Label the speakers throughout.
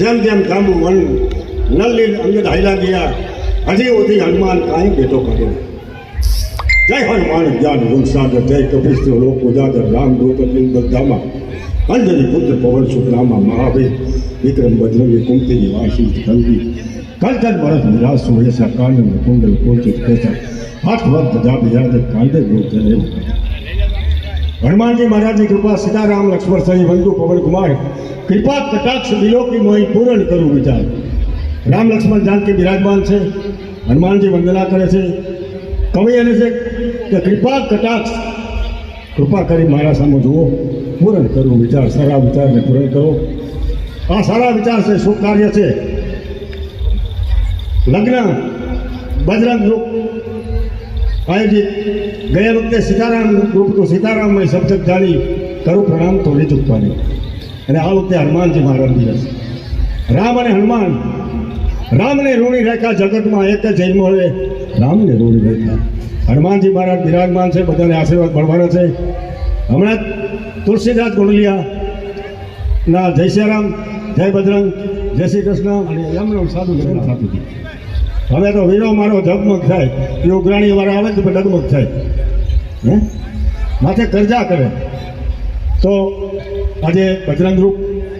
Speaker 1: જેમ જેમ જાંબુ વન નલ્લી અંગે ધાયલા ગયા, હજી ઓથી હનુમાન કાંઈ બેઠો કર્યો જય હનુમાન જ્ઞાન ગુણસાગર જય કપિસ્ત લોક ઉજાગર રામ, દૂત લિંગ ધામા અંજની પુત્ર, પવન સુખરામા મહાવીર, વિક્રમ બજરંગી કુંતીની વાસી કલવી કલચન ભરત, નિરાશ સુરેશા કાંડ કુંડલ, કોચિત, કેસર હાથ વર્ત જા બિરાજ કાંડે ગોચ જનેવ હનુમાનજી મહારાજની કૃપા સીતારામ લક્ષ્મણ સહી વંદુ, પવન કુમાર, કૃપા, કટાક્ષ વિલોકી મોહી પૂરણ કરું વિચાર. રામ, લક્ષ્મણ જાનકી બિરાજમાન છે, હનુમાનજી વંદના કરે છે. કવિ એને છે કે કૃપા, કટાક્ષ, કૃપા કરી મારા સામે જુઓ, પૂરણ કરવું વિચાર, સારા વિચારને પૂરણ કરો. આ સારા વિચાર છે, શુભ કાર્ય છે. લગ્ન, બજરંગ આયોજિત ગયા વખતે સીતારામ ગ્રુપનું સીતારામમય શબ્દ જાણી કરું પ્રણામ તો લીધું પાણી અને આ વખતે હનુમાનજી મહારાજ દિવસ રામ અને હનુમાન, રામને ઋણી રેખા જગતમાં એક જ જન્મ મળે રામને ઋણી રેખા હનુમાનજી મહારાજ બિરાજમાન છે, બધાને આશીર્વાદ મળવાના છે. હમણાં તુલસીદાસ ગોંડલિયા ના જય શ્રી રામ, જય બજરંગ, જય શ્રી કૃષ્ણ અને એમનો સાધુ લગ્ન થતું હતું હવે તો વીરો મારો ઝગમગ થાય. એ ઉઘરાણી વાળા આવે તો ડગમગ થાય. હે? માથે કરજા કરે. તો આજે બજરંગ રૂપ,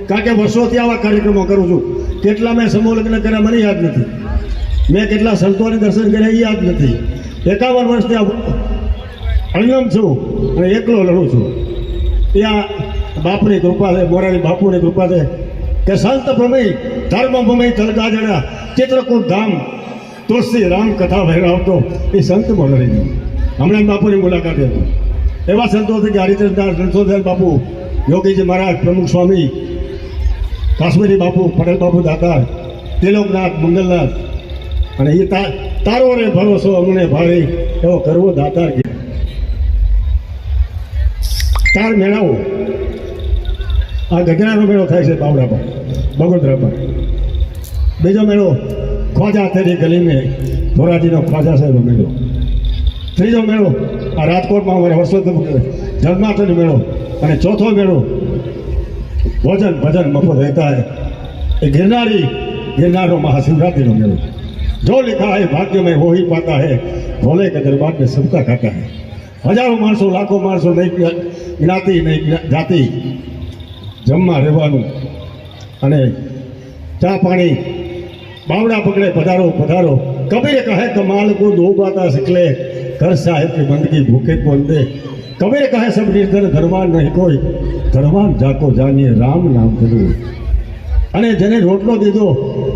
Speaker 1: કારણ કે વર્ષોથી આવા કાર્યક્રમો કરું છું. કેટલા મેં સમૂહ લગ્ન કર્યા મને યાદ નથી. મેં કેટલા સંતોને દર્શન કર્યા એ યાદ નથી. એકાવન વર્ષથી આ અણગમ છું અને એકલો લડું છું. ત્યાં બાપની કૃપા છે મોરારી બાપુની કૃપા છે કે સંત ભમી ધર્મ ભૂમિ તલગાજડા ચિત્રકૂટ ધામ તુલસી રામ કથા વહેરાવતો એ સંત મોરારી હમણાં બાપુની મુલાકાતે હતો એવા સંતો છે કે હરિચંદ્રદાસ રણછોડદાસ બાપુ, યોગીજી મહારાજ, પ્રમુખ સ્વામી, કાશ્મીરી બાપુ, પટેલ બાપુ, દાતા તિલોકનાથ મંગલનાથ, અને એ તારો રે ભરોસો અમને ભાવે એવો કરવો દાતાર તાર મેળાઓ. આ ગજરાનો મેળો થાય છે બાવડા પર બગોદરા પર બીજો મેળો ખ્વાજા તેની ગલીને મેં ધોરાજીનો ખ્વાજા સાહેબનો મેળો. ત્રીજો મેળો આ રાજકોટમાં અમારે વર્ષો જગન્નાથનો મેળો અને ચોથો મેળો ભોજન ભજન મફત રહેતા હે. એ ગિરનારી, ગિરનારનો મહાશિવરાત્રિનો મેળો. જો લિખા હે, ભાગ્યમય હો પાતા હે. ભોલે કે દરબાર ને સબકા ખાતા હે. હજારો માણસો, લાખો માણસો નહીં જ્ઞાતિ નહીં જાતિ. જમવા રહેવાનું અને ચા પાણી બાવડા પકડે, પધારો પધારો. કબીર કહે કમાલ કો દો બાતા સિકલે ઘર સાહેબ કે બંદગી ભૂખે કોણ દે કબીર કહે, સબ નિર્ધન ધર્માન નહીં કોઈ ધર્માન જાકો જાનીએ, રામ નામ કર્યું અને જેને રોટલો દીધો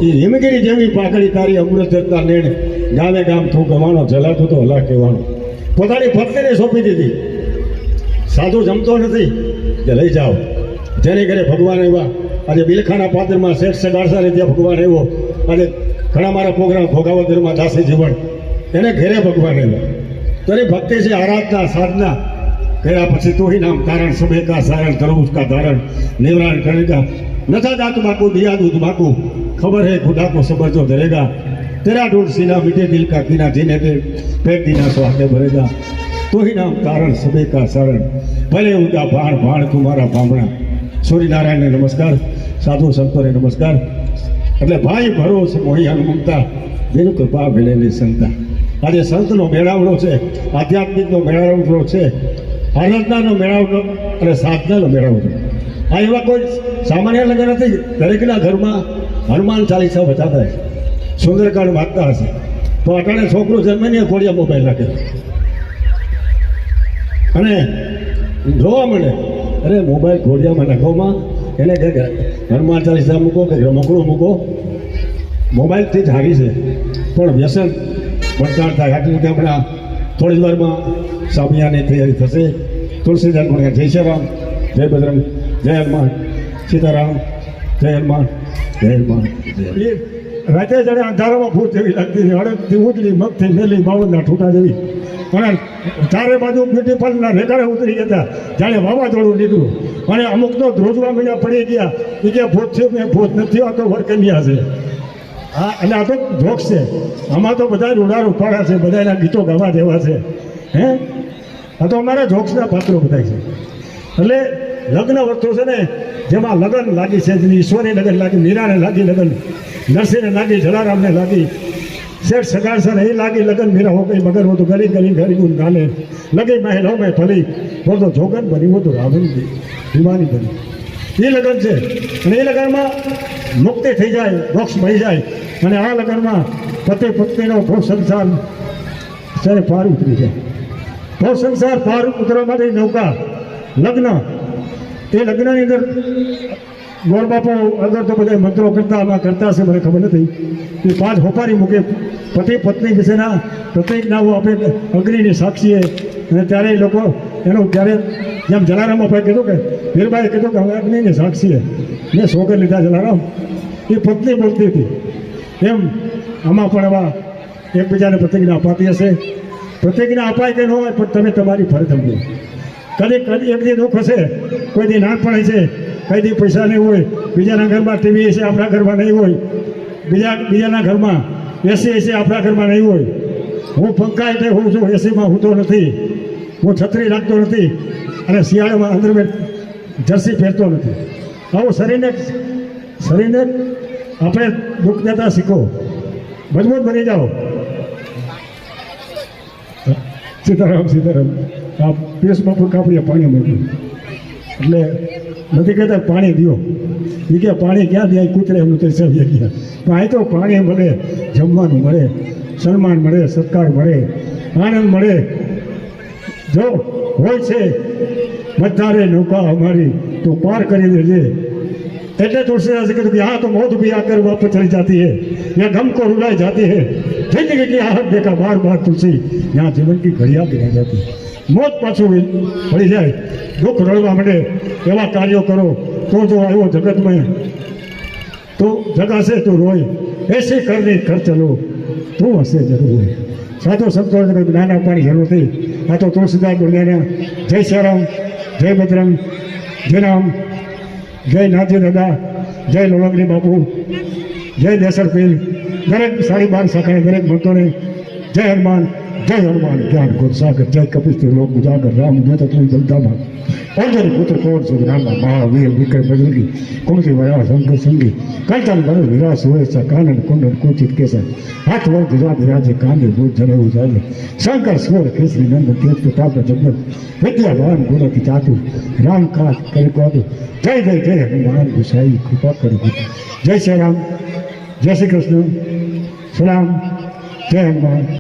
Speaker 1: એ હિમગીરી જેવી પાકડી તારી અમૃત જતા નેણ, ગામે ગામ થું ગવાનો, જલાતું તો હલા કહેવાનો. પોતાની પત્નીને સોંપી દીધી. સાધુ જમતો નથી, કે લઈ જાઓ. જેને ઘરે ભગવાન આવ્યા, આજે બિલખાના પાત્રમાં શેઠ સગાડસાને રીતે ભગવાન આવ્યો. અને ઘણા મારા પ્રોગ્રામ ભોગાવદરમાં દાસી જીવન. એને ઘેરે ભગવાન એલા તો એ ભક્તિ છે આરાધના, સાધના. કર્યા પછી તોહી નામ તારણ સમેકા સારણ તરબૂજ કા ધારણ, નિવરાણ કરેગા નથા દાંત બાકુ, દિયા દૂધ બાકુ. ખબર હે ખુદા કો સમજો ધરેગા. તેરા ઢોળ સીના, મીઠે દિલ કા કીના, જીને તે પેટ દીના સ્વાગે ભરેગા. તોહી નામ તારણ સમેકા સારણ. ભલે ઉડા ભાણ ભાણ તુમારા ભામણા. સૂર્યનારાયણને નમસ્કાર. સાધુ સંતોને નમસ્કાર. એટલે ભાઈ ભરોસ મોહિયાન મમતા જેનું કૃપા ભેળેલી સંતા. આજે સંતનો મેળાવડો છે, આધ્યાત્મિકનો મેળાવડો છે, આરાધનાનો મેળાવડો અને સાધનાનો મેળાવડો. આ એવા કોઈ સામાન્ય લગ્ન નથી, દરેકના ઘરમાં હનુમાન ચાલીસા બચાતા છે સુંદરકાંડ વાંચતા હશે. તો અટાણે છોકરો જન્મે ને ખોડિયા મોબાઈલ રાખે. અને જોવા મળે, અરે મોબાઈલ ઘોડિયામાં નાખોમાં એને કે હનુમાન ચાલીસા મૂકો કે રમકડું મૂકો. મોબાઈલથી જ હારી છે. પણ વ્યસન ભણતાણ થાય, આટલી રીતે આપણા થોડી વારમાં સામિયાની તૈયારી થશે. તુલસીદાસ પણ જય શ્રી રામ જય બજરંગ, જય હનુમાન, સીતારામ, જય હનુમાન જય હનુમાન રાતે જાણે અંધારામાં ભૂત જેવી લાગતી હતી. હળદથી ઉતરી, મગથી મેલી બાવળના ઠૂટા જેવી. પણ ચારે બાજુ બ્યુટીફુલના રેકાડે ઉતરી ગયા જાણે વાવાઝોડું નીકળ્યું. અને અમુક તો ધ્રુજવા મહિના પડી ગયા. કે ભૂત થયું મેં ભૂત નથી આ તો વરકન્યા છે. હા, અને આ તો જોક્સ છે. આમાં તો બધા રૂડાર ઉપાડા છે બધા એના ગીતો ગાવા દેવા છે. હે? આ તો અમારા જોક્સના પાત્રો બધા છે. એટલે લગ્ન વસ્તુ છે ને, જેમાં લગન લાગી છે જેની ઈશ્વરે લગન લાગી, મીરાને લાગી લગન, નરસિંહને લાગી, જલારામને લાગી, શેઠ સગાર સર એ લાગી લગન, મીરા હો ગઈ, મગર હો ગરી ગલી ગરી ગુન ગાલે. લગી મહેલ હો મેં ફલી બોલ તો જોગન બની હો તો રાવણ દી દીવાની બની. એ લગ્ન છે. અને એ લગનમાં મુક્તિ થઈ જાય, મોક્ષ મળી જાય. અને આ લગ્નમાં પતિ પત્નીનો ભો સંસાર સરે પાર ઉતરી જાય. ભો સંસાર પાર ઉતરવા માટે નૌકા, લગ્ન. એ લગ્નની અંદર ગોળ બાપો અગર તો બધા મંત્રો કરતા, આમાં કરતા હશે, મને ખબર નથી. એ પાંચ હોપારી મૂકે. પતિ પત્ની વિશેના પ્રતિજ્ઞાઓ આપે અગ્નિની સાક્ષીએ. અને ત્યારે એ લોકો એનું ત્યારે જેમ જલારામ અપાય કીધું કે વીરભાઈએ કીધું કે હવે અગ્નિની સાક્ષીએ મેં સોગર લીધા જલારામ એ પત્ની બોલતી હતી. એમ આમાં પણ આવા એકબીજાને પ્રતિજ્ઞા અપાતી હશે. પ્રતિજ્ઞા અપાય કે ન હોય પણ તમે તમારી ફરજ સમજો. કદી કદી એક દી દુઃખ હશે. કોઈ દી નાનપણ હશે. કઈ દી પૈસા નહીં હોય. બીજાના ઘરમાં ટીવી હશે, આપણા ઘરમાં નહીં હોય. બીજા, બીજાના ઘરમાં એસી હશે, આપણા ઘરમાં નહીં હોય. હું પંખા એટલે હું છું એસીમાં હું તો નથી. હું છત્રી રાખતો નથી. અને શિયાળામાં અંદર મેં જર્સી પહેરતો નથી. આવું શરીરને શરીરને આપણે દુઃખ દેતા શીખો. મજબૂત બની જાઓ. સીતારામ સીતારામ. આ પેશમાં પણ કાપડીએ પાણી મૂક્યું. એટલે નથી કહેતા પાણી દો એ કે પાણી ક્યાં દે, કૂતરે એમનું તે સભ્ય ગયા પણ અહીં તો પાણી મળે, જમવાનું મળે, સન્માન મળે, સત્કાર મળે, આનંદ મળે. જો હોય છે વધારે નૌકા અમારી તું પાર કરી દેજે એટલે તુલસીદાસે કીધું કે યહાં તો મોત ભી આકર વાપસ ચલી જાતી હૈ. યા ગમ કો રૂલાઈ જાતી હૈ. જિંદગી કી આહત દેખા બાર બાર તુલસી. યા જીવન કી ઘડિયા गिरा જતી. મોત પાછું પડી જાય. દુઃખ રડવા માટે એવા કાર્યો કરો. તો જો આવ્યો જગતમય તો જગાશે તું રોય. એસી કરની કર ચલો તું હશે જરૂર. હોય સાધુ સંતો જ્ઞાન આપવાની જરૂર થઈ. આ તો તુલસીદાસ બોલ્યા જય શ્રી રામ જય બજરંગ, જય રામ, જય નાથજી દાદા, જય લોલગડી બાપુ, જય દેસર પીલ દરેક સાડી બાર શાખાએ દરેક ભક્તોને જય હનુમાન જય હનુમાન જ્ઞાન ગુર સાગર જય કપિસ્તી લોક ઉજાગર રામ જય તત્વ જલતામાં અંજન પુત્ર કોણ સુખ રામ મહાવીર વિક્રમ બજરંગી કુમતી વયા શંકર સંગી કંચન બળ વિરાસ હોય છે કાનન કુંડન કુચિત કેસર હાથ વર ગુજરાત વિરાજે કાંદે ભૂત જને જાય શંકર સ્વર કેસરી નંદ તેજ પ્રતાપ જગત વિદ્યાવાન ગુણતી ચાતુ રામ કાજ કરી કોદુ જય જય જય હનુમાન ગુસાઈ કૃપા કરી જય શ્રી રામ જય શ્રી કૃષ્ણ સલામ જય હનુમાન